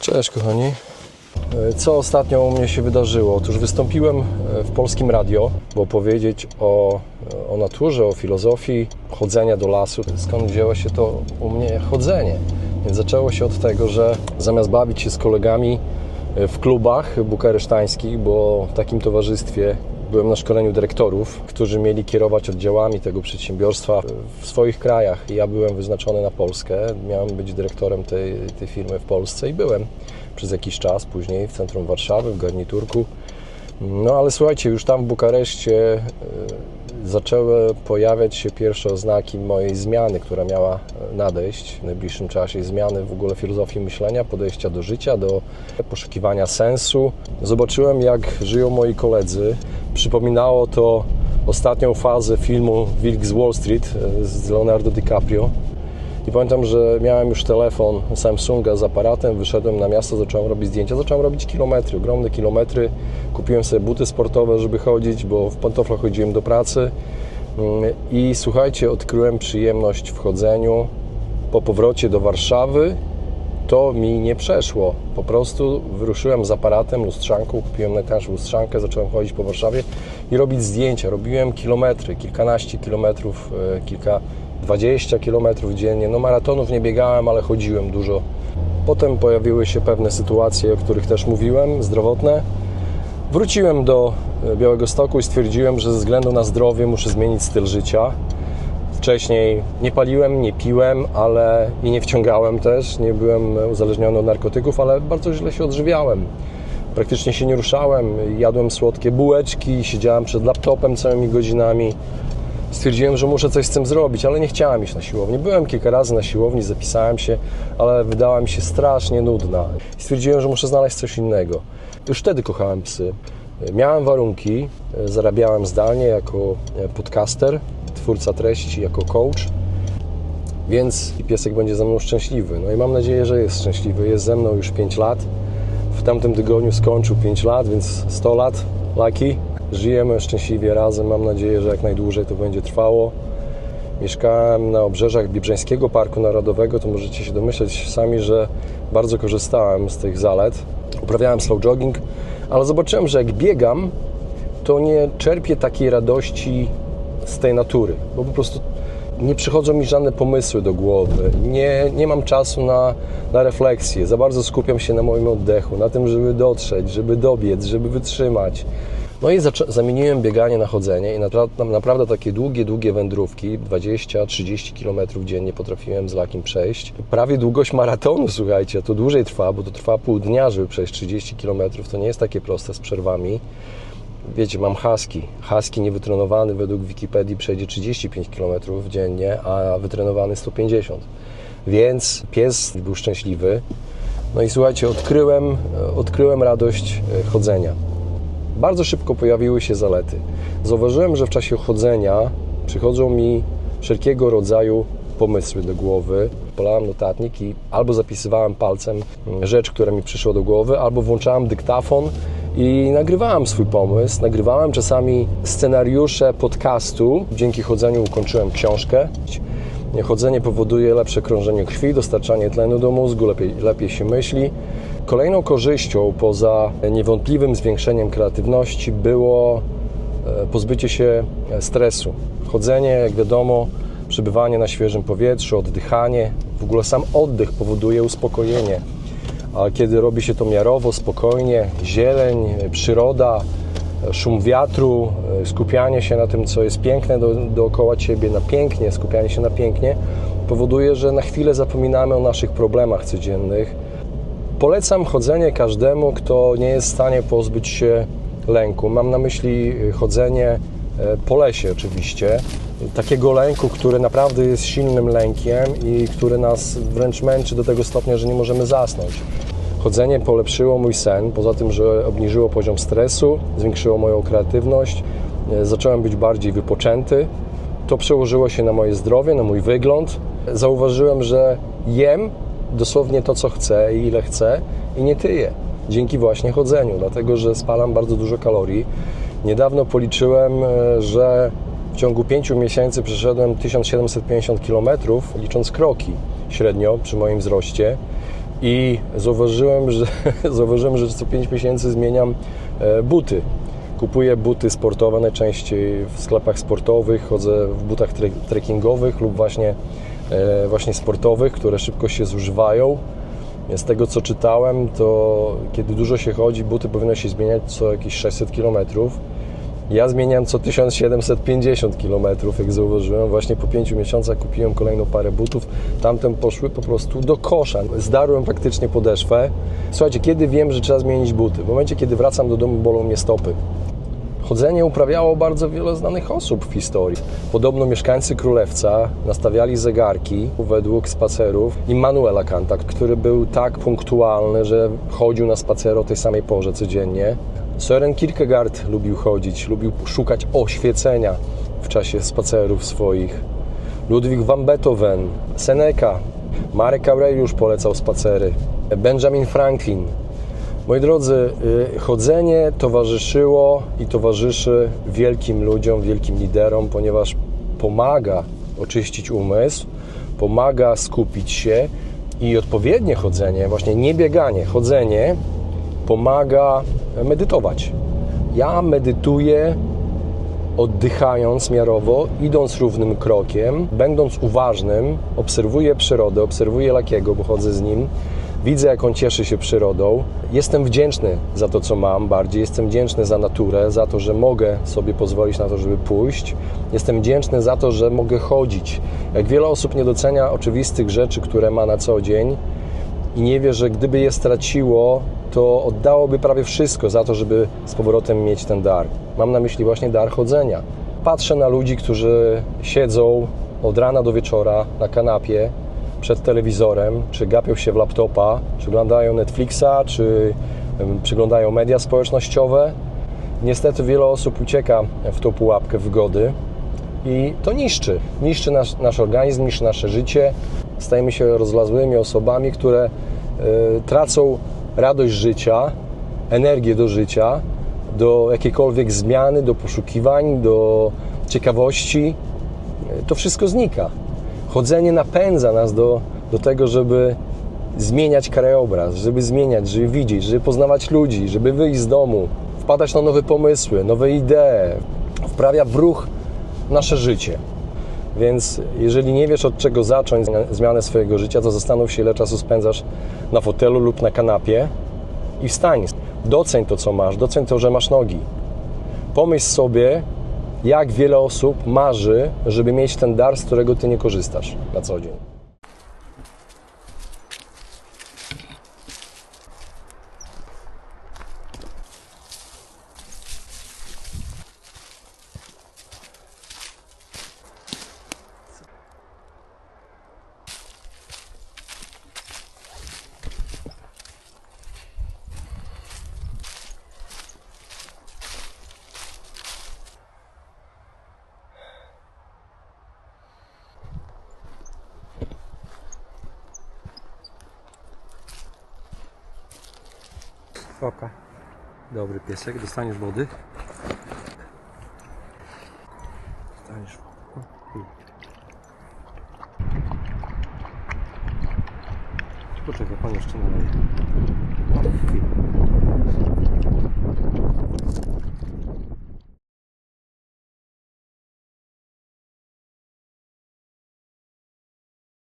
Cześć kochani. E, Co ostatnio u mnie się wydarzyło? Otóż wystąpiłem e, w polskim radio, bo powiedzieć o, o naturze, o filozofii chodzenia do lasu. Skąd wzięło się to u mnie chodzenie? Więc zaczęło się od tego, że zamiast bawić się z kolegami e, w klubach bukaresztańskich, bo w takim towarzystwie byłem na szkoleniu dyrektorów, którzy mieli kierować oddziałami tego przedsiębiorstwa w swoich krajach. Ja byłem wyznaczony na Polskę. Miałem być dyrektorem tej, tej firmy w Polsce i byłem przez jakiś czas później w centrum Warszawy, w garniturku. No ale słuchajcie, już tam w Bukareszcie e, zaczęły pojawiać się pierwsze oznaki mojej zmiany, która miała nadejść w najbliższym czasie, zmiany w ogóle filozofii myślenia, podejścia do życia, do poszukiwania sensu. Zobaczyłem, jak żyją moi koledzy. Przypominało to ostatnią fazę filmu Wilk z Wall Street e, z Leonardo DiCaprio. I pamiętam, że miałem już telefon Samsunga z aparatem, wyszedłem na miasto, zacząłem robić zdjęcia, zacząłem robić kilometry, ogromne kilometry. Kupiłem sobie buty sportowe, żeby chodzić, bo w pantoflach chodziłem do pracy. Mm, I słuchajcie, odkryłem przyjemność w chodzeniu. Po powrocie do Warszawy to mi nie przeszło. Po prostu wyruszyłem z aparatem, lustrzanką, kupiłem najtańszą lustrzankę, zacząłem chodzić po Warszawie i robić zdjęcia. Robiłem kilometry, kilkanaście kilometrów, e, kilka 20 km dziennie. No maratonów nie biegałem, ale chodziłem dużo. Potem pojawiły się pewne sytuacje, o których też mówiłem, zdrowotne. Wróciłem do Białego Stoku i stwierdziłem, że ze względu na zdrowie muszę zmienić styl życia. Wcześniej nie paliłem, nie piłem, ale i nie wciągałem też, nie byłem uzależniony od narkotyków, ale bardzo źle się odżywiałem. Praktycznie się nie ruszałem, jadłem słodkie bułeczki, siedziałem przed laptopem całymi godzinami stwierdziłem, że muszę coś z tym zrobić, ale nie chciałem iść na siłownię. Byłem kilka razy na siłowni, zapisałem się, ale wydała mi się strasznie nudna. Stwierdziłem, że muszę znaleźć coś innego. Już wtedy kochałem psy. Miałem warunki, zarabiałem zdalnie jako podcaster, twórca treści, jako coach, więc piesek będzie ze mną szczęśliwy. No i mam nadzieję, że jest szczęśliwy. Jest ze mną już 5 lat. W tamtym tygodniu skończył 5 lat, więc 100 lat. Lucky. Żyjemy szczęśliwie razem. Mam nadzieję, że jak najdłużej to będzie trwało. Mieszkałem na obrzeżach Biebrzańskiego Parku Narodowego, to możecie się domyśleć sami, że bardzo korzystałem z tych zalet. Uprawiałem slow jogging, ale zobaczyłem, że jak biegam, to nie czerpię takiej radości z tej natury, bo po prostu nie przychodzą mi żadne pomysły do głowy, nie, nie mam czasu na, na refleksję, za bardzo skupiam się na moim oddechu, na tym, żeby dotrzeć, żeby dobiec, żeby wytrzymać. No i zamieniłem bieganie na chodzenie i naprawdę, naprawdę takie długie, długie wędrówki, 20-30 km dziennie potrafiłem z lakiem przejść. Prawie długość maratonu, słuchajcie, to dłużej trwa, bo to trwa pół dnia, żeby przejść 30 km. To nie jest takie proste z przerwami. Wiecie, mam husky. Husky niewytrenowany według Wikipedii przejdzie 35 km dziennie, a wytrenowany 150. Więc pies był szczęśliwy. No i słuchajcie, odkryłem, odkryłem radość chodzenia bardzo szybko pojawiły się zalety. Zauważyłem, że w czasie chodzenia przychodzą mi wszelkiego rodzaju pomysły do głowy. Polałem notatnik i albo zapisywałem palcem rzecz, która mi przyszła do głowy, albo włączałem dyktafon i nagrywałem swój pomysł. Nagrywałem czasami scenariusze podcastu. Dzięki chodzeniu ukończyłem książkę. Chodzenie powoduje lepsze krążenie krwi, dostarczanie tlenu do mózgu, lepiej, lepiej się myśli. Kolejną korzyścią poza niewątpliwym zwiększeniem kreatywności było pozbycie się stresu. Chodzenie, jak wiadomo, przebywanie na świeżym powietrzu, oddychanie, w ogóle sam oddech powoduje uspokojenie. A kiedy robi się to miarowo, spokojnie, zieleń, przyroda, szum wiatru, skupianie się na tym, co jest piękne do, dookoła ciebie, na pięknie, skupianie się na pięknie, powoduje, że na chwilę zapominamy o naszych problemach codziennych. Polecam chodzenie każdemu, kto nie jest w stanie pozbyć się lęku. Mam na myśli chodzenie po lesie oczywiście. Takiego lęku, który naprawdę jest silnym lękiem i który nas wręcz męczy do tego stopnia, że nie możemy zasnąć. Chodzenie polepszyło mój sen, poza tym, że obniżyło poziom stresu, zwiększyło moją kreatywność, zacząłem być bardziej wypoczęty. To przełożyło się na moje zdrowie, na mój wygląd. Zauważyłem, że jem dosłownie to, co chcę i ile chcę i nie tyję. Dzięki właśnie chodzeniu, dlatego że spalam bardzo dużo kalorii. Niedawno policzyłem, że w ciągu 5 miesięcy przeszedłem 1750 km, licząc kroki średnio przy moim wzroście. I zauważyłem, że, zauważyłem, że co 5 miesięcy zmieniam e, buty. Kupuję buty sportowe najczęściej w sklepach sportowych, chodzę w butach tre- trekkingowych lub właśnie, e, właśnie sportowych, które szybko się zużywają. Z tego co czytałem, to kiedy dużo się chodzi, buty powinno się zmieniać co jakieś 600 km. Ja zmieniam co 1750 km, jak zauważyłem. Właśnie po 5 miesiącach kupiłem kolejną parę butów. Tamten poszły po prostu do kosza. Zdarłem praktycznie podeszwę. Słuchajcie, kiedy wiem, że trzeba zmienić buty? W momencie, kiedy wracam do domu, bolą mnie stopy. Chodzenie uprawiało bardzo wiele znanych osób w historii. Podobno mieszkańcy Królewca nastawiali zegarki według spacerów Immanuela Kanta, który był tak punktualny, że chodził na spacer o tej samej porze codziennie. Søren Kierkegaard lubił chodzić, lubił szukać oświecenia w czasie spacerów swoich. Ludwik van Beethoven, Seneca, Marek Aureliusz polecał spacery, Benjamin Franklin. Moi drodzy, y, chodzenie towarzyszyło i towarzyszy wielkim ludziom, wielkim liderom, ponieważ pomaga oczyścić umysł, pomaga skupić się i odpowiednie chodzenie, właśnie nie bieganie, chodzenie pomaga medytować. Ja medytuję oddychając miarowo, idąc równym krokiem, będąc uważnym, obserwuję przyrodę, obserwuję Lakiego, bo chodzę z nim, widzę jak on cieszy się przyrodą. Jestem wdzięczny za to, co mam bardziej, jestem wdzięczny za naturę, za to, że mogę sobie pozwolić na to, żeby pójść. Jestem wdzięczny za to, że mogę chodzić. Jak wiele osób nie docenia oczywistych rzeczy, które ma na co dzień i nie wie, że gdyby je straciło, to oddałoby prawie wszystko za to, żeby z powrotem mieć ten dar. Mam na myśli właśnie dar chodzenia. Patrzę na ludzi, którzy siedzą od rana do wieczora na kanapie przed telewizorem, czy gapią się w laptopa, czy oglądają Netflixa, czy em, przeglądają media społecznościowe. Niestety wiele osób ucieka w tą pułapkę wygody i to niszczy. Niszczy nasz, nasz organizm, niszczy nasze życie. Stajemy się rozlazłymi osobami, które e, tracą radość życia, energię do życia, do jakiejkolwiek zmiany, do poszukiwań, do ciekawości. E, To wszystko znika. Chodzenie napędza nas do, do tego, żeby zmieniać krajobraz, żeby zmieniać, żeby widzieć, żeby poznawać ludzi, żeby wyjść z domu, wpadać na nowe pomysły, nowe idee, wprawia w ruch nasze życie. Więc jeżeli nie wiesz od czego zacząć zmianę swojego życia, to zastanów się ile czasu spędzasz na fotelu lub na kanapie i wstań. Doceń to co masz, doceń to, że masz nogi. Pomyśl sobie, jak wiele osób marzy, żeby mieć ten dar, z którego ty nie korzystasz na co dzień. Foka. Dobry piesek, dostaniesz wody. Dostaniesz wody. Poczekaj, pan jeszcze naleje.